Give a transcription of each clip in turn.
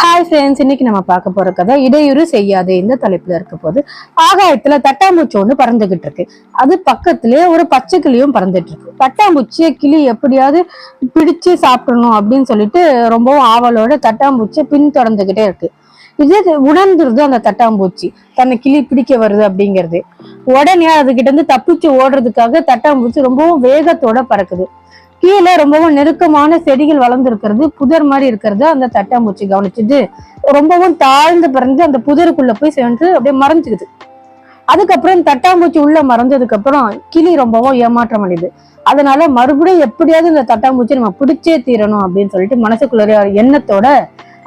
Hi friends இன்னைக்கு நம்ம பார்க்க போற கதை இடையூறு செய்யாதே இந்த தலைப்புல இருக்க போது ஆகாயத்துல தட்டாம்பூச்சி ஒண்ணு பறந்துகிட்டு இருக்கு. அது பக்கத்திலேயே ஒரு பச்சை கிளியும் பறந்துட்டு இருக்கு. தட்டாம்பூச்சியை கிளி எப்படியாவது பிடிச்சு சாப்பிடணும் அப்படின்னு சொல்லிட்டு ரொம்பவும் ஆவலோட தட்டாம்பூச்சியை பின் தொடர்ந்துகிட்டே இருக்கு. இது உணர்ந்துருது அந்த தட்டாம்பூச்சி. தன்னை கிளி பிடிக்க வருது அப்படிங்கிறது. உடனே அதுகிட்ட இருந்து தப்பிச்சு ஓடுறதுக்காக தட்டாம்பூச்சி ரொம்பவும் வேகத்தோட பறக்குது. கீழே ரொம்பவும் நெருக்கமான செடிகள் வளர்ந்துருக்கிறது புதர் மாதிரி இருக்கிறது. அந்த தட்டாம்பூச்சி கவனிச்சுட்டு ரொம்பவும் தாழ்ந்து பறந்து அந்த புதருக்குள்ள போய் சென்று அப்படியே மறைஞ்சுக்குது. அதுக்கப்புறம் தட்டாம்பூச்சி உள்ள மறைஞ்சதுக்கு அப்புறம் கிளி ரொம்பவும் ஏமாற்றம் அடையுது. அதனால மறுபடியும் எப்படியாவது இந்த தட்டாம்பூச்சி நம்ம பிடிச்சே தீரணும் அப்படின்னு சொல்லிட்டு மனசுக்குள்ள எண்ணத்தோட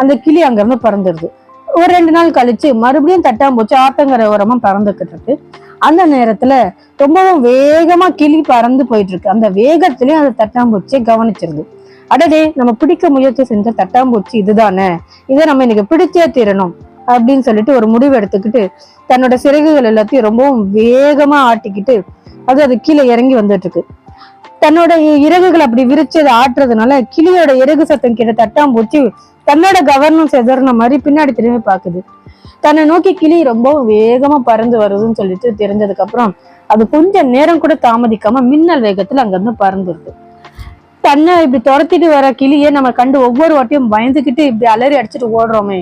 அந்த கிளி அங்கிருந்து பறந்துடுது ஒரு ரெண்டு நாள் கழிச்சு மறுபடியும் தட்டாம்பூச்சி ஆத்தங்கரை ஓரமா பறந்துக்கிட்டு இருக்கு. அந்த நேரத்துல ரொம்பவும் வேகமா கிளி பறந்து போயிட்டு இருக்கு அந்த வேகத்திலயும் அந்த தட்டாம்பூச்சியை கவனிச்சிருது. அடடே நம்ம பிடிக்க முயற்சி செஞ்ச தட்டாம்பூச்சி இதுதானே? இதை நம்ம இன்னைக்கு பிடிச்சே தீரணும் அப்படின்னு சொல்லிட்டு ஒரு முடிவு எடுத்துக்கிட்டு தன்னோட சிறகுகள் எல்லாத்தையும் ரொம்பவும் வேகமா ஆட்டிக்கிட்டு அது அது கீழே இறங்கி வந்துட்டு இருக்கு தன்னோட இறகுகள் அப்படி விரிச்சு அதை ஆட்டுறதுனால கிளியோட இறகு சத்தம் கிட்ட தட்டாம்பூச்சி தன்னோட கவர்னம் செதறின மாதிரி பின்னாடி திரும்பி பாக்குது தன்னை நோக்கி கிளி ரொம்ப வேகமா பறந்து வருதுன்னு சொல்லிட்டு தெரிஞ்சதுக்கு அப்புறம் அது கொஞ்சம் நேரம் கூட தாமதிக்காம மின்னல் வேகத்துல அங்கிருந்து பறந்துருது. தன்னை இப்படி துரத்திட்டு வர கிளியே நம்ம கண்டு ஒவ்வொரு வாட்டியும் பயந்துகிட்டு இப்படி அலறி அடிச்சுட்டு ஓடுறோமே.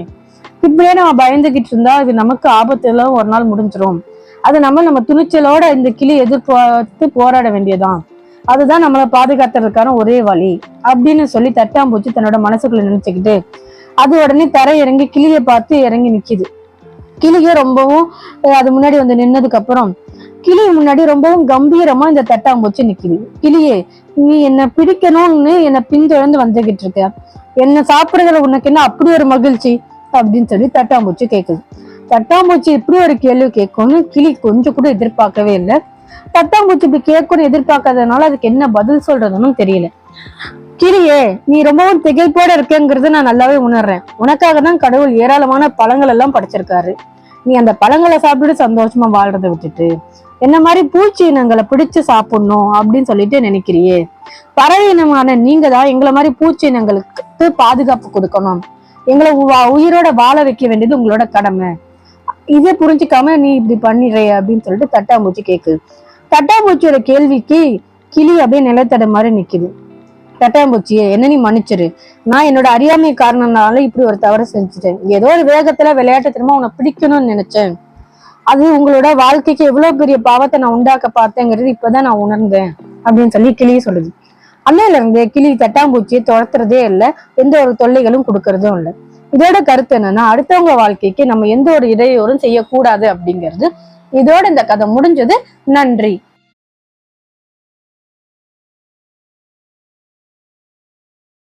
இப்படியே நம்ம பயந்துகிட்டு இருந்தா இது நமக்கு ஆபத்துல ஒரு நாள் முடிஞ்சிரும். அது நம்ம நம்ம துணிச்சலோட இந்த கிளி எதிர்பார்த்து போராட வேண்டியதான் அதுதான் நம்மளை பாதுகாத்துறதுக்கான ஒரே வழி. அப்படின்னு சொல்லி தட்டாம்பூச்சி தன்னோட மனசுக்குள்ள நினைச்சுக்கிட்டு அது உடனே தரை இறங்கி கிளியை பார்த்து இறங்கி நிக்குது. கிளியே ரொம்பவும் அது முன்னாடி வந்து நின்னதுக்கு அப்புறம் கிளி முன்னாடி ரொம்பவும் கம்பீரமா இந்த தட்டாம்பூச்சி நிக்குது. கிளியே நீ என்ன பிடிக்கணும்னு என்ன பின்தொடர்ந்து வந்துகிட்டு இருக்க. என்ன சாப்பிடுறதுல உனக்கு என்ன அப்படி ஒரு மகிழ்ச்சி? அப்படின்னு சொல்லி தட்டாம்பூச்சி கேக்குது. தட்டாம்பூச்சி இப்படி ஒரு கேள்வி கேட்கும்னு கிளி கொஞ்சம் கூட எதிர்பார்க்கவே இல்லை. தட்டாம்பூச்சி இப்படி கேட்கணும்னு எதிர்பார்க்காததுனால அதுக்கு என்ன பதில் சொல்றதுன்னு தெரியல. கிளியே நீ ரொம்பவும் திகைப்போட இருக்கேங்கிறது நான் நல்லாவே உணர்றேன். உனக்காக தான் கடவுள் ஏராளமான பழங்கள் எல்லாம் படைச்சிருக்காரு. நீ அந்த பழங்களை சாப்பிட்டுட்டு சந்தோஷமா வாழ்றதை விட்டுட்டு என்ன மாதிரி பூச்சி இனங்களை பிடிச்சு சாப்பிடணும் அப்படின்னு சொல்லிட்டு நினைக்கிறியே? பறவை இனமான நீங்க தான் எங்களை மாதிரி பூச்சி இனங்களுக்கு பாதுகாப்பு கொடுக்கணும். எங்களை உ- உயிரோட வாழ வைக்க வேண்டியது உங்களோட கடமை. இதை புரிஞ்சுக்காம நீ இப்படி பண்ணிடுற அப்படின்னு சொல்லிட்டு தட்டாம்பூச்சி கேக்குது. தட்டாம்பூச்சியோட கேள்விக்கு கிளி அப்படியே நிலத்தட மாதிரி நிக்குது. தட்டாம்பூச்சியே என்ன நீ மன்னிச்சிரு. நான் என்னோட அறியாமை காரணம்னால இப்படி ஒரு தவறு செஞ்சுட்டேன். ஏதோ ஒரு வேகத்துல விளையாட்டு திரும்ப உன்னை பிடிக்கணும்னு நினைச்சேன். அது உங்களோட வாழ்க்கைக்கு எவ்வளவு பெரிய பாவத்தை நான் உண்டாக்க பார்த்தேங்கிறது இப்பதான் நான் உணர்ந்தேன் அப்படின்னு சொல்லி கிளி சொல்லுது. அன்னையில இருந்து கிளி தட்டாம்பூச்சியை துரத்துறதே இல்லை எந்த ஒரு தொல்லைகளும் கொடுக்கறதும் இல்லை. இதோட கருத்து என்னன்னா அடுத்தவங்க வாழ்க்கைக்கு நம்ம எந்த ஒரு இடையூறும் செய்யக்கூடாது அப்படிங்கிறது. இதோட இந்த கதை முடிஞ்சது. நன்றி.